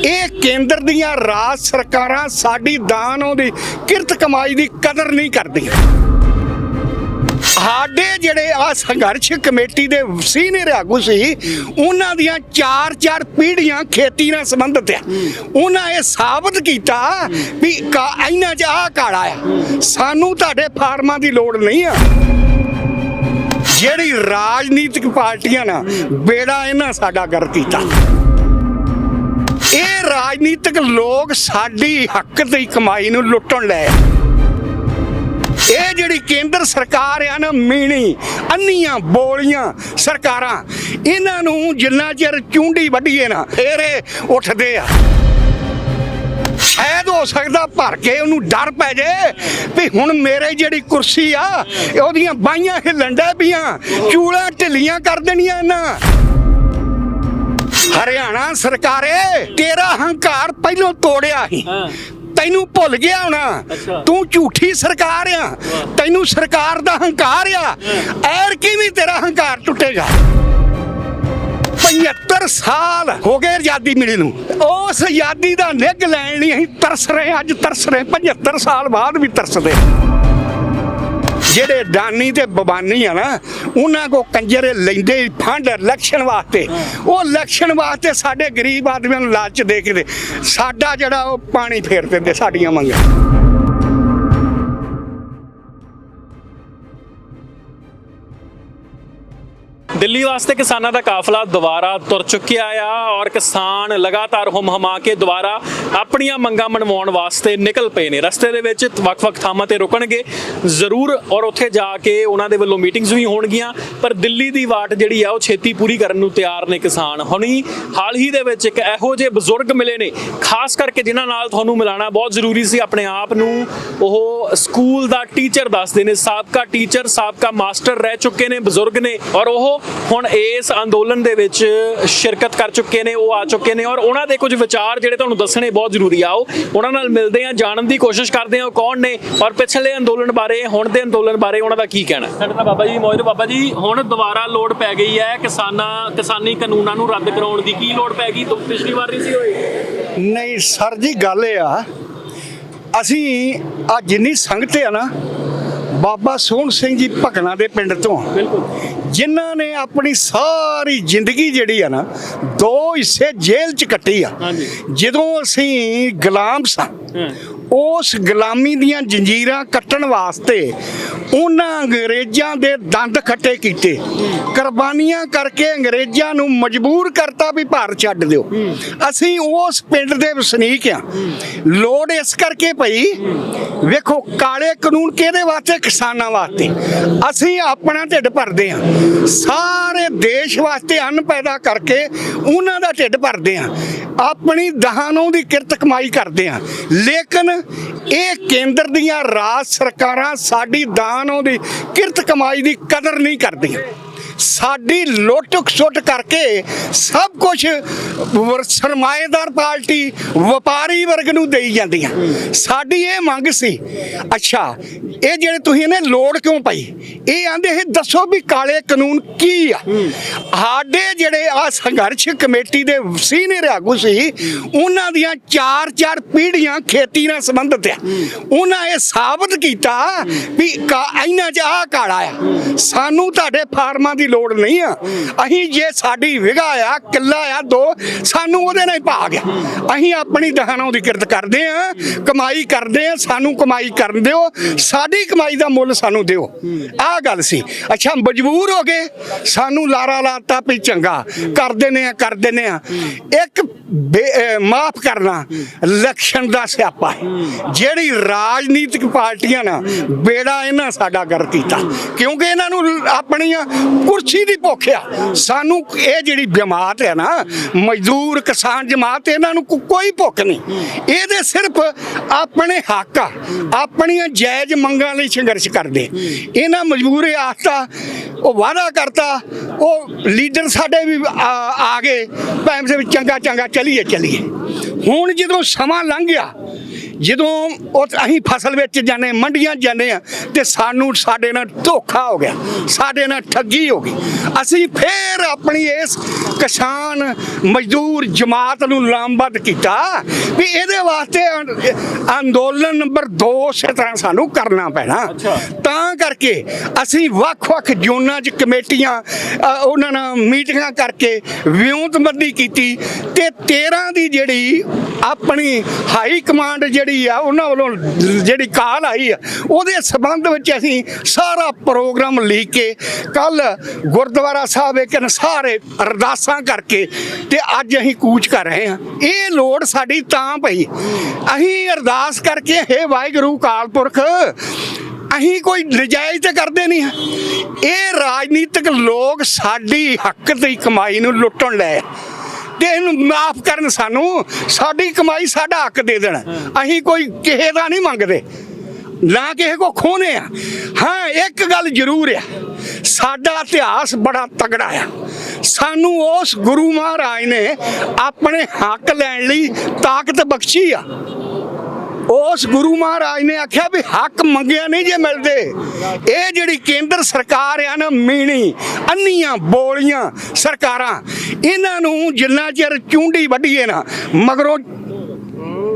ਇਹ ਕੇਂਦਰ ਦੀਆਂ ਰਾਜ ਸਰਕਾਰਾਂ ਸਾਡੀ ਦਾਨੋਂ ਦੀ ਕਿਰਤ ਕਮਾਈ ਦੀ ਕਦਰ ਨਹੀਂ ਕਰਦੀਆਂ। ਸਾਡੇ ਜਿਹੜੇ ਆ ਸੰਘਰਸ਼ ਕਮੇਟੀ ਦੇ ਸੀਨੀਅਰ ਆਗੂ ਸੀ, ਉਹਨਾਂ ਦੀਆਂ ਚਾਰ ਚਾਰ ਪੀੜ੍ਹੀਆਂ ਖੇਤੀ ਨਾਲ ਸੰਬੰਧਿਤ ਆ। ਉਹਨਾਂ ਇਹ ਸਾਬਤ ਕੀਤਾ ਵੀ ਕਾ- ਇਹਨਾਂ 'ਚ ਆਹ ਕਾਲਾ ਆ। ਸਾਨੂੰ ਤੁਹਾਡੇ ਫਾਰਮਾਂ ਦੀ ਲੋੜ ਨਹੀਂ ਆ। ਜਿਹੜੀ ਰਾਜਨੀਤਿਕ ਪਾਰਟੀਆਂ ਨਾ ਬੇੜਾ ਇਹਨਾਂ ਸਾਡਾ ਗਰ ਕੀਤਾ। ਇਹ ਰਾਜਨੀਤਿਕ ਲੋਕ ਸਾਡੀ ਹੱਕ ਦੀ ਕਮਾਈ ਨੂੰ ਲੁੱਟਣ ਲੈ ਇਹ ਜਿਹੜੀ ਕੇਂਦਰ ਸਰਕਾਰ ਆ ਨਾ, ਮੀਣੀ, ਅੰਨੀਆਂ, ਬੋਲੀਆਂ ਸਰਕਾਰਾਂ, ਇਹਨਾਂ ਨੂੰ ਜਿੰਨਾ ਚਿਰ ਚੁੰਡੀ ਵੱਢੀਏ ਨਾ, ਫੇਰ ਇਹ ਉੱਠਦੇ ਆ। ਸ਼ਾਇਦ ਹੋ ਸਕਦਾ ਭਰ ਕੇ ਉਹਨੂੰ ਡਰ ਪੈ ਜੇ ਵੀ ਹੁਣ ਮੇਰੇ ਜਿਹੜੀ ਕੁਰਸੀ ਆ, ਉਹਦੀਆਂ ਬਾਈਆਂ ਹਿੱਲਣ ਡੈ ਪਈਆਂ ਚੂਲਾਂ ਢਿੱਲੀਆਂ ਕਰ ਦੇਣੀਆਂ ਇਹਨਾਂ। ਹਰਿਆਣਾ ਸਰਕਾਰੇ ਤੇਰਾ ਹੰਕਾਰ ਪਹਿਲੋਂ ਤੋੜਿਆ ਸੀ। ਤੈਨੂੰ ਭੁੱਲ ਗਿਆ ਹੋਣਾ। ਤੂੰ ਝੂਠੀ ਸਰਕਾਰ ਆ। ਤੈਨੂੰ ਸਰਕਾਰ ਦਾ ਹੰਕਾਰ ਆ। ਐਰ ਕਿਵੇਂ ਤੇਰਾ ਹੰਕਾਰ ਟੁੱਟੇਗਾ 75 ਸਾਲ ਹੋ ਗਏ ਆਜ਼ਾਦੀ ਮਿਲੀ ਨੂੰ। ਉਸ ਆਜ਼ਾਦੀ ਦਾ ਨਿੱਘ ਲੈਣ ਲਈ ਅਸੀਂ ਤਰਸ ਰਹੇ ਅੱਜ ਤਰਸ ਰਹੇ 75 ਸਾਲ ਬਾਅਦ ਵੀ ਤਰਸਦੇ ਜਿਹੜੇ ਦਾਨੀ ਤੇ ਬਬਾਨੀ ਆ ਨਾ, ਉਹਨਾਂ ਕੋ ਕੰਜਰੇ ਲੈਂਦੇ ਫੰਡ ਇਲੈਕਸ਼ਨ ਵਾਸਤੇ। ਉਹ ਇਲੈਕਸ਼ਨ ਵਾਸਤੇ ਸਾਡੇ ਗਰੀਬ ਆਦਮੀਆਂ ਨੂੰ ਲਾਲਚ ਦੇ ਕੇ ਦੇ। ਸਾਡਾ ਜਿਹੜਾ ਉਹ ਪਾਣੀ ਫੇਰ ਦਿੰਦੇ, ਸਾਡੀਆਂ ਮੰਗਾਂ। ਦਿੱਲੀ ਵਾਸਤੇ ਕਿਸਾਨਾਂ ਦਾ ਕਾਫਲਾ ਦੁਬਾਰਾ ਤੁਰ ਚੁੱਕਿਆ ਆ ਔਰ ਕਿਸਾਨ ਲਗਾਤਾਰ ਹੁਮ ਹਮਾ ਕੇ ਦੁਬਾਰਾ ਆਪਣੀਆਂ ਮੰਗਾਂ ਮਨਵਾਉਣ ਵਾਸਤੇ ਨਿਕਲ ਪਏ ਨੇ। ਰਸਤੇ ਦੇ ਵਿੱਚ ਵੱਖ-ਵੱਖ ਥਾਵਾਂ ਤੇ ਰੁਕਣਗੇ ਜ਼ਰੂਰ ਔਰ ਉੱਥੇ ਜਾ ਕੇ ਉਹਨਾਂ ਦੇ ਵੱਲੋਂ ਮੀਟਿੰਗਸ ਵੀ ਹੋਣਗੀਆਂ, ਪਰ ਦਿੱਲੀ ਦੀ ਵਾਟ ਜਿਹੜੀ ਆ ਉਹ ਛੇਤੀ ਪੂਰੀ ਕਰਨ ਨੂੰ ਤਿਆਰ ਨੇ ਕਿਸਾਨ। ਹੁਣੀ ਹਾਲ ਹੀ ਦੇ ਵਿੱਚ ਇੱਕ ਇਹੋ ਜਿਹੇ ਬਜ਼ੁਰਗ ਮਿਲੇ ਨੇ, ਖਾਸ ਕਰਕੇ ਜਿਨ੍ਹਾਂ ਨਾਲ ਤੁਹਾਨੂੰ ਮਿਲਾਣਾ ਬਹੁਤ ਜ਼ਰੂਰੀ ਸੀ। ਆਪਣੇ ਆਪ ਨੂੰ ਉਹ ਸਕੂਲ ਦਾ ਟੀਚਰ ਦੱਸਦੇ ਨੇ, ਸਾਬਕਾ ਟੀਚਰ, ਸਾਬਕਾ ਮਾਸਟਰ ਰਹਿ ਚੁੱਕੇ ਨੇ, ਬਜ਼ੁਰਗ ਨੇ ਔਰ ਉਹ ਹੁਣ ਇਸ ਅੰਦੋਲਨ ਦੇ ਵਿੱਚ ਸ਼ਿਰਕਤ ਕਰ ਚੁੱਕੇ ਨੇ ਉਹ ਆ ਚੁੱਕੇ ਨੇ ਔਰ ਉਹਨਾਂ ਦੇ ਕੁਝ ਵਿਚਾਰ ਜਿਹੜੇ ਤੁਹਾਨੂੰ ਦੱਸਣੇ ਬਹੁਤ ਜ਼ਰੂਰੀ ਆ। ਉਹ ਉਹਨਾਂ ਨਾਲ ਮਿਲਦੇ ਆ ਜਾਣਨ ਦੀ ਕੋਸ਼ਿਸ਼ ਕਰਦੇ ਆ ਉਹ ਕੌਣ ਨੇ ਔਰ ਪਿਛਲੇ ਅੰਦੋਲਨ ਬਾਰੇ ਹੁਣ ਦੇ ਅੰਦੋਲਨ ਬਾਰੇ ਉਹਨਾਂ ਦਾ ਕੀ ਕਹਿਣਾ? ਸਾਡੇ ਨਾਲ ਬਾਬਾ ਜੀ ਮੌਜੂਦ ਬਾਬਾ ਜੀ ਹੁਣ ਦੁਬਾਰਾ ਲੋੜ ਪੈ ਗਈ ਹੈ ਕਿਸਾਨਾਂ ਕਿਸਾਨੀ ਕਾਨੂੰਨਾਂ ਨੂੰ ਰੱਦ ਕਰਾਉਣ ਦੀ ਕੀ ਲੋੜ ਪੈ ਗਈ? ਤੋਂ ਪਿਛਲੀ ਵਾਰ ਨਹੀਂ ਸੀ ਹੋਈ। ਨਹੀਂ ਸਰ ਜੀ ਗੱਲ ਇਹ ਆ ਅਸੀਂ ਆ ਜਿੰਨੀ ਸੰਗਤ ਆ ਨਾ ਬਾਬਾ ਸੋਹਣ ਸਿੰਘ ਜੀ ਭਕਨਾ ਦੇ ਪਿੰਡ ਤੋਂ ਜਿਨ੍ਹਾਂ ਨੇ ਆਪਣੀ ਸਾਰੀ ਜ਼ਿੰਦਗੀ ਜਿਹੜੀ ਆ ਨਾ ਦੋ ਹਿੱਸੇ ਜੇਲ੍ਹ 'ਚ ਕੱਟੀ ਆ। ਜਦੋਂ ਅਸੀਂ ਗੁਲਾਮ ਸਾਂ ਉਸ ਗੁਲਾਮੀ ਦੀਆਂ ਜੰਜੀਰਾਂ ਕੱਟਣ ਵਾਸਤੇ ਉਹਨਾਂ ਅੰਗਰੇਜ਼ਾਂ ਦੇ ਦੰਦ ਖੱਟੇ ਕੀਤੇ। ਕੁਰਬਾਨੀਆਂ ਕਰਕੇ ਅੰਗਰੇਜ਼ਾਂ ਨੂੰ ਮਜਬੂਰ ਕਰਤਾ ਵੀ ਭਾਰਤ ਛੱਡ ਦਿਓ। ਅਸੀਂ ਉਸ ਪਿੰਡ ਦੇ ਵਸਨੀਕ ਆ ਲੋੜ ਇਸ ਕਰਕੇ ਪਈ, ਵੇਖੋ ਕਾਲੇ ਕਾਨੂੰਨ ਕਿਹਦੇ ਵਾਸਤੇ? ਕਿਸਾਨਾਂ ਵਾਸਤੇ। ਅਸੀਂ ਆਪਣਾ ਢਿੱਡ ਭਰਦੇ ਆ ਸਾਰੇ ਦੇਸ਼ ਵਾਸਤੇ ਅੰਨ ਪੈਦਾ ਕਰਕੇ ਉਹਨਾਂ ਦਾ ਢਿੱਡ ਭਰਦੇ ਆ ਆਪਣੀ ਦਹਾਨੋਂ ਦੀ ਕਿਰਤ ਕਮਾਈ ਕਰਦੇ ਆ ਲੇਕਿਨ ਇਹ ਕੇਂਦਰ ਦੀਆਂ ਰਾਜ ਸਰਕਾਰਾਂ ਸਾਡੀ ਦਾਨੋਂ ਦੀ ਕਿਰਤ ਕਮਾਈ ਦੀ ਕਦਰ ਨਹੀਂ ਕਰਦੀਆਂ। ਸਾਡੀ ਲੁੱਟ ਖਸੁੱਟ ਕਰਕੇ ਸਭ ਕੁਝ ਸਰਮਾਏਦਾਰ ਪਾਰਟੀ ਵਪਾਰੀ ਵਰਗ ਨੂੰ ਦੇਈ ਜਾਂਦੀਆਂ। ਸਾਡੀ ਇਹ ਮੰਗ ਸੀ, ਅੱਛਾ, ਇਹ ਜਿਹੜੇ ਤੁਸੀਂ ਇਹਨੇ ਲੋੜ ਕਿਉਂ ਪਾਈ? ਇਹ ਆਂਦੇ ਇਹ ਦੱਸੋ ਵੀ ਕਾਲੇ ਕਾਨੂੰਨ ਕੀ ਆ? ਸਾਡੇ ਜਿਹੜੇ ਆ ਸੰਘਰਸ਼ ਕਮੇਟੀ ਦੇ ਸੀਨੀਅਰ ਆਗੂ ਸੀ, ਉਹਨਾਂ ਦੀਆਂ ਚਾਰ ਚਾਰ ਪੀੜ੍ਹੀਆਂ ਖੇਤੀ ਨਾਲ ਸੰਬੰਧਿਤ ਆ। ਉਹਨਾਂ ਇਹ ਸਾਬਤ ਕੀਤਾ ਵੀ ਕਾ- ਇਹਨਾਂ 'ਚ ਆਹ ਕਾਲਾ ਆ। ਸਾਨੂੰ ਤੁਹਾਡੇ ਫਾਰਮਾਂ ਦੀ ਲੋੜ ਨਹੀਂ ਆ। ਅਸੀਂ ਜੇ ਸਾਡੀ ਵਿਗਾ ਆ, ਕਿੱਲਾ ਆ, ਦੋ, ਸਾਨੂੰ ਉਹਦੇ ਨਾਲ ਹੀ ਭਾਗ ਆ। ਅਸੀਂ ਆਪਣੀ ਦਹਾਨੋਂ ਦੀ ਕਿਰਤ ਕਰਦੇ ਆ, ਕਮਾਈ ਕਰਦੇ ਆ, ਸਾਨੂੰ ਕਮਾਈ ਕਰਨ ਦਿਓ, ਸਾਡੀ ਕਮਾਈ ਦਾ ਮੁੱਲ ਸਾਨੂੰ ਦਿਓ। ਆਹ ਗੱਲ ਸੀ। ਅੱਛਾ, ਮਜਬੂਰ ਹੋ ਗਏ। ਸਾਨੂੰ ਲਾਰਾ ਲਾਤਾ ਵੀ ਚੰਗਾ, ਕਰ ਦਿੰਦੇ ਆ, ਕਰ ਦਿੰਦੇ ਆ। ਇੱਕ ਮਾਫ ਕਰਨਾ ਇਲੈਕਸ਼ਨ ਦਾ ਸਿਆਪਾ ਹੈ। ਜਿਹੜੀ ਰਾਜਨੀਤਿਕ ਪਾਰਟੀਆਂ ਨਾ ਬੇੜਾ ਇਹਨਾਂ ਸਾਡਾ ਗਰ ਕੀਤਾ। ਕਿਉਂਕਿ ਇਹਨਾਂ ਨੂੰ ਆਪਣੀਆਂ ਕੁਰਸੀ ਦੀ ਭੁੱਖ ਆ। ਸਾਨੂੰ ਇਹ ਜਿਹੜੀ ਜਮਾਤ ਹੈ ਨਾ, ਮਜ਼ਦੂਰ, ਕਿਸਾਨ ਜਮਾਤ, ਇਹਨਾਂ ਨੂੰ ਕੋਈ ਭੁੱਖ ਨਹੀਂ। ਇਹਦੇ ਸਿਰਫ ਆਪਣੇ ਹੱਕ ਆ। ਆਪਣੀਆਂ ਜਾਇਜ਼ ਮੰਗਾਂ ਲਈ ਸੰਘਰਸ਼ ਕਰਦੇ। ਇਹਨਾਂ ਮਜਬੂਰੀ ਆਸਤਾ ਉਹ ਵਾਅਦਾ ਕਰਤਾ, ਉਹ ਲੀਡਰ ਸਾਡੇ ਵੀ ਆ ਗਏ। ਭੈਣ ਦੇ ਚੰਗਾ ਚੰਗਾ ਚਲੀਏ ਚਲੀਏ। ਹੁਣ ਜਦੋਂ ਸਮਾਂ ਲੰਘ ਗਿਆ ਜਦੋਂ ਉਹ ਅਸੀਂ ਫਸਲ ਵਿੱਚ ਜਾਂਦੇ ਮੰਡੀਆਂ ਜਾਂਦੇ ਆ ਤੇ ਸਾਨੂੰ ਸਾਡੇ ਨਾਲ ਧੋਖਾ ਹੋ ਗਿਆ ਸਾਡੇ ਨਾਲ ਠੱਗੀ ਹੋ ਗਈ। ਅਸੀਂ ਫੇਰ ਆਪਣੀ ਇਸ ਕਿਸਾਨ ਮਜ਼ਦੂਰ ਜਮਾਤ ਨੂੰ ਲਾਮਬੱਧ ਕੀਤਾ ਵੀ ਇਹਦੇ ਵਾਸਤੇ ਅੰਦੋਲਨ ਨੰਬਰ 2 ਇਸੇ ਤਰ੍ਹਾਂ ਸਾਨੂੰ ਕਰਨਾ ਪੈਣਾ। ਤਾਂ ਕਰਕੇ ਅਸੀਂ ਵੱਖ-ਵੱਖ ਜ਼ੋਨਾਂ 'ਚ ਕਮੇਟੀਆਂ ਉਹਨਾਂ ਨਾਲ ਮੀਟਿੰਗਾਂ ਕਰਕੇ ਵਿਉਂਤਬੰਦੀ ਕੀਤੀ ਤੇ 13 ਦੀ ਜਿਹੜੀ ਆਪਣੀ ਹਾਈ ਕਮਾਂਡ ਜਿਹੜੀ ਆ, ਉਹਨਾਂ ਵੱਲੋਂ ਜਿਹੜੀ ਕਾਲ ਆਈ ਆ, ਉਹਦੇ ਸਬੰਧ ਵਿੱਚ ਅਸੀਂ ਸਾਰਾ ਪ੍ਰੋਗਰਾਮ ਲਿਖ ਕੇ ਕੱਲ ਗੁਰਦੁਆਰਾ ਸਾਹਿਬ ਇੱਕ ਸਾਰੇ ਅਰਦਾਸਾਂ ਕਰਕੇ ਤੇ ਅੱਜ ਅਸੀਂ ਕੂਚ ਕਰ ਰਹੇ ਹਾਂ। ਇਹ ਲੋੜ ਸਾਡੀ ਤਾਂ ਪਈ। ਅਸੀਂ ਅਰਦਾਸ ਕਰਕੇ, ਹੇ ਵਾਹਿਗੁਰੂ ਕਾਲ ਪੁਰਖ ਅਸੀਂ ਕੋਈ ਨਜਾਇਜ਼ ਤੇ ਕਰਦੇ ਨਹੀਂ ਇਹ ਰਾਜਨੀਤਿਕ ਲੋਕ ਸਾਡੀ ਹੱਕ ਦੀ ਕਮਾਈ ਨੂੰ ਲੁੱਟਣ ਲੈ ਤੇ ਇਹਨੂੰ ਮਾਫ ਕਰਨ ਸਾਨੂੰ ਸਾਡੀ ਕਮਾਈ ਸਾਡਾ ਹੱਕ ਦੇ ਦੇਣ। ਅਸੀਂ ਕੋਈ ਕਿਸੇ ਦਾ ਨਹੀਂ ਮੰਗਦੇ। ਨਾ ਕਿਸੇ ਕੋ ਖੋਨੇ ਆ। ਹਾਂ, ਇੱਕ ਗੱਲ ਜ਼ਰੂਰ ਆ। ਸਾਡਾ ਇਤਿਹਾਸ ਬੜਾ ਤਗੜਾ ਆ। ਸਾਨੂੰ ਉਸ ਗੁਰੂ ਮਹਾਰਾਜ ਨੇ ਆਪਣੇ ਹੱਕ ਲੈਣ ਲਈ ਤਾਕਤ ਬਖਸ਼ੀ ਆ। ਉਸ ਗੁਰੂ ਮਹਾਰਾਜ ਨੇ ਆਖਿਆ ਵੀ ਹੱਕ ਮੰਗਿਆ ਨਹੀਂ ਜੇ ਮਿਲਦੇ। ਇਹ ਜਿਹੜੀ ਕੇਂਦਰ ਸਰਕਾਰ ਆ ਨਾ, ਮੀਣੀ, ਅੰਨੀਆਂ ਬੋਲੀਆਂ ਸਰਕਾਰਾਂ, ਇਹਨਾਂ ਨੂੰ ਜਿੰਨਾ ਚਿਰ ਚੁੰਡੀ ਵੱਢੀਏ ਨਾ, ਮਗਰੋਂ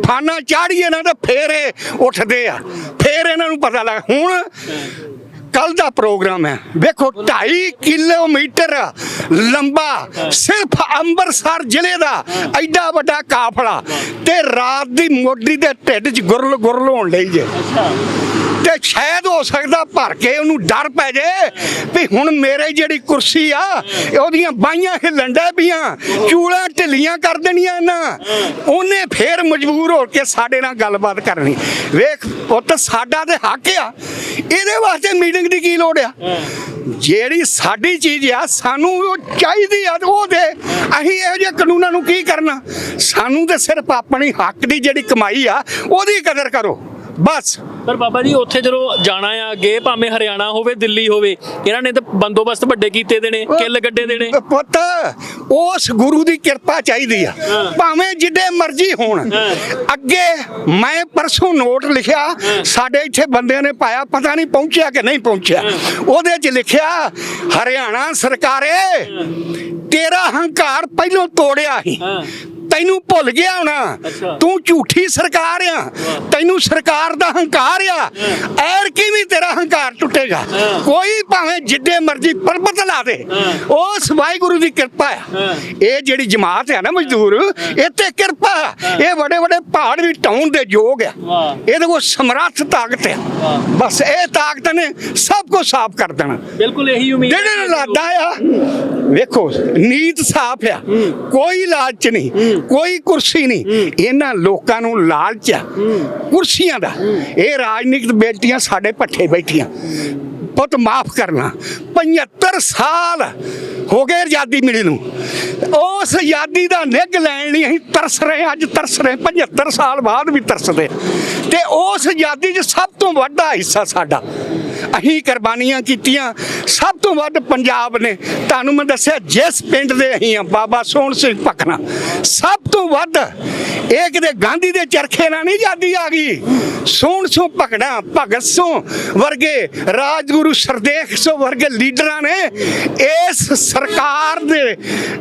ਫਾਨਾ ਚਾੜੀਏ ਨਾ ਤਾਂ ਫੇਰ ਇਹ ਉੱਠਦੇ ਆ। ਫੇਰ ਇਹਨਾਂ ਨੂੰ ਪਤਾ ਲੱਗ, ਹੁਣ ਕੱਲ ਦਾ ਪ੍ਰੋਗਰਾਮ ਹੈ। ਵੇਖੋ 2.5 ਕਿਲੋਮੀਟਰ ਲੰਬਾ ਸਿਰਫ ਅੰਮ੍ਰਿਤਸਰ ਜ਼ਿਲ੍ਹੇ ਦਾ ਐਡਾ ਵੱਡਾ ਕਾਫਲਾ ਤੇ ਰਾਤ ਦੀ ਮੋਢੀ ਦੇ ਢਿੱਡ 'ਚ ਗੁਰਲ ਗੁਰਲ ਹੋਣ ਲਈ ਜੇ। ਤੇ ਸ਼ਾਇਦ ਹੋ ਸਕਦਾ ਭਰ ਕੇ ਉਹਨੂੰ ਡਰ ਪੈ ਜੇ ਵੀ ਹੁਣ ਮੇਰੇ ਜਿਹੜੀ ਕੁਰਸੀ ਆ, ਉਹਦੀਆਂ ਬਾਈਆਂ ਹਿੱਲਣ ਡੈ ਪਈਆਂ ਚੂੜਾਂ ਢਿੱਲੀਆਂ ਕਰ ਦੇਣੀਆਂ ਨਾ ਉਹਨੇ ਫੇਰ ਮਜਬੂਰ ਹੋ ਕੇ ਸਾਡੇ ਨਾਲ ਗੱਲਬਾਤ ਕਰਨੀ। ਵੇਖ, ਪੁੱਤ, ਸਾਡਾ ਤੇ ਹੱਕ ਆ। ਇਹਦੇ ਵਾਸਤੇ ਮੀਟਿੰਗ ਦੀ ਕੀ ਲੋੜ ਆ? ਜਿਹੜੀ ਸਾਡੀ ਚੀਜ਼ ਆ, ਸਾਨੂੰ ਉਹ ਚਾਹੀਦੀ ਆ, ਉਹ ਦੇ। ਅਸੀਂ ਇਹੋ ਜਿਹੇ ਕਾਨੂੰਨਾਂ ਨੂੰ ਕੀ ਕਰਨਾ? ਸਾਨੂੰ ਤੇ ਸਿਰਫ ਆਪਣੀ ਹੱਕ ਦੀ ਜਿਹੜੀ ਕਮਾਈ ਆ, ਉਹਦੀ ਕਦਰ ਕਰੋ। ਬਸ। ਪਰ ਬਾਬਾ ਜੀ ਉੱਥੇ ਜਦੋਂ ਜਾਣਾ ਆ ਅੱਗੇ ਭਾਵੇਂ ਹਰਿਆਣਾ ਹੋਵੇ ਦਿੱਲੀ ਹੋਵੇ ਇਹਨਾਂ ਨੇ ਤਾਂ ਬੰਦੋਬਸਤ ਵੱਡੇ ਕੀਤੇ ਦੇ ਨੇ ਕਿੱਲ ਗੱਡੇ ਦੇ ਨੇ ਪੁੱਤ ਉਸ ਗੁਰੂ ਦੀ ਕਿਰਪਾ ਚਾਹੀਦੀ ਆ। ਭਾਵੇਂ ਜਿੱਡੇ ਮਰਜ਼ੀ ਹੋਣ। ਅੱਗੇ ਮੈਂ ਪਰਸੋਂ ਨੋਟ ਲਿਖਿਆ ਸਾਡੇ ਇੱਥੇ ਬੰਦਿਆਂ ਨੇ ਪਾਇਆ ਪਤਾ ਨਹੀਂ ਪਹੁੰਚਿਆ ਕਿ ਨਹੀਂ ਪਹੁੰਚਿਆ। ਉਹਦੇ 'ਚ ਲਿਖਿਆ ਹਰਿਆਣਾ ਸਰਕਾਰੇ ਹੰਕਾਰ ਪਹਿਲੋਂ ਤੋੜਿਆ ਸੀ। ਤੈਨੂੰ ਭੁੱਲ ਗਿਆ ਹੋਣਾ। ਤੂੰ ਝੂਠੀ ਸਰਕਾਰ ਆ। ਤੈਨੂੰ ਸਰਕਾਰ ਦਾ ਹੰਕਾਰ ਆ। ਐਰ ਕਿਵੇਂ ਤੇਰਾ ਹੰਕਾਰ ਟੁੱਟੇਗਾ? ਕੋਈ ਭਾਵੇਂ ਜਿੱਡੇ ਮਰਜ਼ੀ ਪਰਬਤ ਲਾ ਦੇ। ਉਸ ਵਾਹਿਗੁਰੂ ਦੀ ਕਿਰਪਾ ਆ। ਇਹ ਜਿਹੜੀ ਜਮਾਤ ਆ ਨਾ ਮਜ਼ਦੂਰ ਇਹ ਤੇ ਕਿਰਪਾ। ਇਹ ਵੱਡੇ ਵੱਡੇ ਪਹਾੜ ਵੀ ਢਾਉਣ ਦੇ ਯੋਗ ਆ। ਇਹਦੇ ਕੋਲ ਸਮਰੱਥ ਤਾਕਤ ਆ। ਬਸ ਇਹ ਤਾਕਤ ਨੇ ਸਭ ਕੁਝ ਸਾਫ਼ ਕਰ ਦੇਣਾ। ਬਿਲਕੁਲ ਇਹੀ ਉਮੀਦ ਜਿਹੜੇ ਲਾਦਾ ਆ ਵੇਖੋ ਨੀਤ ਸਾਫ਼ ਆ। ਕੋਈ ਲਾਲਚ ਨਹੀਂ, ਕੋਈ ਕੁਰਸੀ ਨਹੀਂ। ਇਹਨਾਂ ਲੋਕਾਂ ਨੂੰ ਲਾਲਚ ਆ, ਕੁਰਸੀਆਂ ਦਾ। ਇਹ ਰਾਜਨੀਤਿਕ ਬੇਟੀਆਂ ਸਾਡੇ ਪੱਠੇ ਬੈਠੀਆਂ। ਪੁੱਤ ਮਾਫ ਕਰਨਾ 75 ਸਾਲ ਹੋ ਗਏ ਆਜ਼ਾਦੀ ਮਿਲੀ ਨੂੰ। ਉਸ ਆਜ਼ਾਦੀ ਦਾ ਨਿੱਘ ਲੈਣ ਲਈ ਅਸੀਂ ਤਰਸ ਰਹੇ ਅੱਜ ਤਰਸ ਰਹੇ 75 ਸਾਲ ਬਾਅਦ ਵੀ ਤਰਸਦੇ ਤੇ ਉਸ ਆਜ਼ਾਦੀ 'ਚ ਸਭ ਤੋਂ ਵੱਡਾ ਹਿੱਸਾ ਸਾਡਾ। ਅਸੀਂ ਕੁਰਬਾਨੀਆਂ ਕੀਤੀਆਂ। ਸਭ ਤੋਂ ਵੱਧ ਪੰਜਾਬ ਨੇ। ਤੁਹਾਨੂੰ ਮੈਂ ਦੱਸਿਆ, ਜਿਸ ਪਿੰਡ ਦੇ ਅਸੀਂ ਆ ਬਾਬਾ ਸੋਹਣ ਸਿੰਘ ਪਖਨਾ ਸਭ ਤੋਂ ਵੱਧ ਇਹ ਕਿਤੇ ਗਾਂਧੀ ਦੇ ਚਰਖੇ ਨਾਲ ਨਹੀਂ ਜਾਂਦੀ ਆ ਗਈ। ਸੋਹਣ ਸਿੰਘ ਪਖੜਾ ਭਗਤ ਸਿੰਘ ਵਰਗੇ ਰਾਜਗੁਰੂ ਸਰਦੇਖ ਸਿੰਘ ਵਰਗੇ ਲੀਡਰਾਂ ਨੇ ਇਸ ਸਰਕਾਰ ਦੇ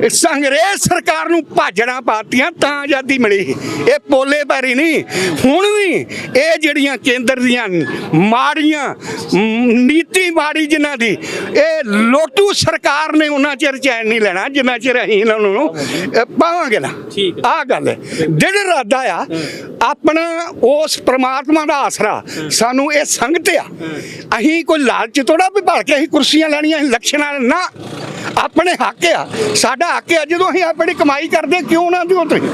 ਇਸ ਅੰਗਰੇਜ਼ ਸਰਕਾਰ ਨੂੰ ਭਾਜਣਾ ਪਾਤੀਆਂ ਤਾਂ ਆਜ਼ਾਦੀ ਮਿਲੀ। ਇਹ ਪੋਲੇ ਪੈਰੀ ਨਹੀਂ ਹੁਣ ਵੀ ਇਹ ਜਿਹੜੀਆਂ ਕੇਂਦਰ ਦੀਆਂ ਮਾੜੀਆਂ ਨੀਤੀ ਮਾੜੀ ਜਿਨ੍ਹਾਂ ਦੀ ਇਹ ਲੋਟੂ ਸਰਕਾਰ ਨੇ ਉਹਨਾਂ ਚਿਰ ਚੈਨ ਨਹੀਂ ਲੈਣਾ ਜਿੰਨਾ ਚਿਰ ਅਸੀਂ ਇਹਨਾਂ ਨੂੰ ਪਾਵਾਂਗੇ ਨਾ। ਆ ਗੱਲ ਹੈ। ਦਿਲ ਇਰਾਦਾ ਆ ਆਪਣਾ ਉਸ ਪ੍ਰਮਾਤਮਾ ਦਾ ਆਸਰਾ। ਸਾਨੂੰ ਇਹ ਸੰਗਤ ਆ। ਅਸੀਂ ਕੋਈ ਲਾਲਚ ਥੋੜਾ ਵੀ ਭੜ ਕੇ ਅਸੀਂ ਕੁਰਸੀਆਂ ਲੈਣੀਆਂ ਅਸੀਂ ਲਕਸ਼ਣਾਂ ਨਾ। ਆਪਣੇ ਹੱਕ ਆ। ਸਾਡਾ ਹੱਕ ਆ ਜਦੋਂ ਅਸੀਂ ਆਪਣੀ ਕਮਾਈ ਕਰਦੇ ਕਿਉਂ ਨਾ ਦਿਓ ਤੁਸੀਂ?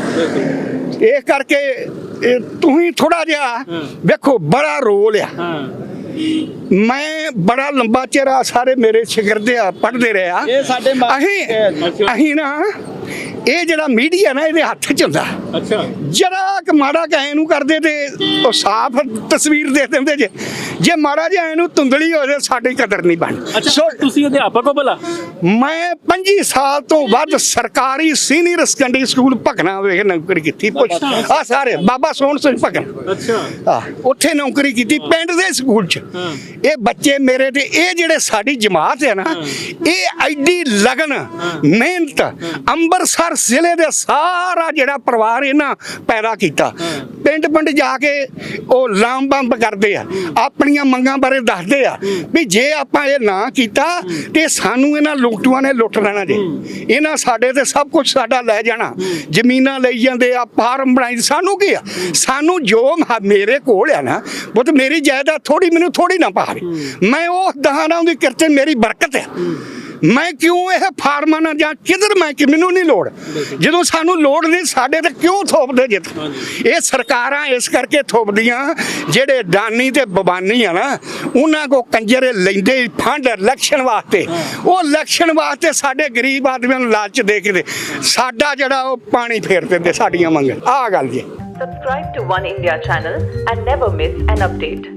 ਇਹ ਕਰਕੇ ਤੁਸੀਂ ਥੋੜਾ ਜਿਹਾ ਵੇਖੋ ਬੜਾ ਰੋਲ ਆ। ਮੈਂ ਬੜਾ ਲੰਬਾ ਆ ਸਾਰੇ ਮੇਰੇ ਸ਼ਾਗਿਰਦ ਆ ਪੜ੍ਹਦੇ ਰਹੇ ਇਹ ਸਾਡੇ ਅਸੀਂ ਅਸੀਂ ਨਾ ਇਹ ਜਿਹੜਾ ਮੀਡੀਆ ਨਾ ਇਹਦੇ ਹੱਥ ਚ ਹੁੰਦਾ। ਅੱਛਾ। ਜਰਾ ਕਿ ਮਾੜਾ ਕਹੇ ਨੂੰ ਕਰਦੇ ਤੇ ਉਹ ਸਾਫ਼ ਤਸਵੀਰ ਦੇ ਦਿੰਦੇ ਜੇ। ਜੇ ਮਾੜਾ ਜਿਹਾ ਇਹਨੂੰ ਧੁੰਦਲੀ ਹੋ ਜਾਏ ਸਾਡੀ ਕਦਰ ਨਹੀਂ ਬਣ ਅੱਛਾ ਤੁਸੀਂ ਅਧਿਆਪਕ ਹੋ ਭਲਾ? ਮੈਂ 25 ਸਾਲ ਤੋਂ ਵੱਧ ਸਰਕਾਰੀ ਸੀਨੀਅਰ ਸੈਕੰਡਰੀ ਸਕੂਲ ਭਗਨਾ ਵੇਖ ਨੌਕਰੀ ਕੀਤੀ। ਆ ਸਾਰੇ ਬਾਬਾ ਸੋਹਣ ਸਿੰਘ ਭਗਨਾ। ਅੱਛਾ। ਉੱਥੇ ਨੌਕਰੀ ਕੀਤੀ ਪਿੰਡ ਦੇ ਸਕੂਲ 'ਚ। ਇਹ ਬੱਚੇ ਮੇਰੇ ਤੇ ਇਹ ਜਿਹੜੇ ਸਾਡੀ ਜਮਾਤ ਹੈ ਨਾ ਇਹ ਐਡੀ ਲਗਨ ਮਿਹਨਤ ਅੰਮ੍ਰਿਤਸਰ ਜ਼ਿਲ੍ਹੇ ਦੇ ਸਾਰਾ ਜਿਹੜਾ ਪਰਿਵਾਰ ਇਹਨਾਂ ਪੈਦਾ ਕੀਤਾ। ਪਿੰਡ ਪਿੰਡ ਜਾ ਕੇ ਉਹ ਲਾਮ ਬੰਬ ਕਰਦੇ ਆ ਆਪਣੀਆਂ ਮੰਗਾਂ ਬਾਰੇ ਦੱਸਦੇ ਆ ਵੀ ਜੇ ਆਪਾਂ ਇਹ ਨਾ ਕੀਤਾ ਤੇ ਸਾਨੂੰ ਇਹਨਾਂ ਲੁੱਟੂਆਂ ਨੇ ਲੁੱਟ ਲੈਣਾ ਜੀ। ਇਹਨਾਂ ਸਾਡੇ ਤੇ ਸਭ ਕੁਝ ਸਾਡਾ ਲੈ ਜਾਣਾ। ਜ਼ਮੀਨਾਂ ਲਈ ਜਾਂਦੇ ਆ ਫਾਰਮ ਬਣਾਈ ਸਾਨੂੰ ਕੀ ਆ? ਸਾਨੂੰ ਜੋ ਮੇਰੇ ਕੋਲ ਆ ਨਾ ਉਹ ਤੇ ਮੇਰੀ ਜਾਇਦਾਦ ਥੋੜੀ ਮੈਨੂੰ ਥੋੜੀ ਨਾ ਪਾਵੇ ਮੈਂ ਉਹ ਦਹਾਨਾ ਦੀ ਕਿਰਤੇ ਮੇਰੀ ਬਰਕਤ ਹੈ। ਮੈਂ ਕਿਉਂ ਇਹ ਫਾਰਮਾਂ ਨਾਲ ਜਾਂ ਕਿਧਰ ਮੈਂ ਕਿ ਮੈਨੂੰ ਨਹੀਂ ਲੋੜ? ਜਦੋਂ ਸਾਨੂੰ ਲੋੜ ਨਹੀਂ ਸਾਡੇ ਤੇ ਕਿਉਂ ਥੋਪਦੇ ਜਿੱਤ ਇਹ ਸਰਕਾਰਾਂ ਇਸ ਕਰਕੇ ਥੋਪਦੀਆਂ ਜਿਹੜੇ ਦਾਨੀ ਤੇ ਬਬਾਨੀ ਆ ਨਾ ਉਹਨਾਂ ਕੋ ਕੰਜਰੇ ਲੈਂਦੇ ਫੰਡ ਇਲੈਕਸ਼ਨ ਵਾਸਤੇ। ਉਹ ਇਲੈਕਸ਼ਨ ਵਾਸਤੇ ਸਾਡੇ ਗਰੀਬ ਆਦਮੀਆਂ ਨੂੰ ਲਾਲਚ ਦੇ ਕੇ ਸਾਡਾ ਜਿਹੜਾ ਉਹ ਪਾਣੀ ਫੇਰ ਦਿੰਦੇ ਸਾਡੀਆਂ ਮੰਗਾਂ। ਆਹ ਗੱਲ ਜੀ। Subscribe to One India channel and never miss an update.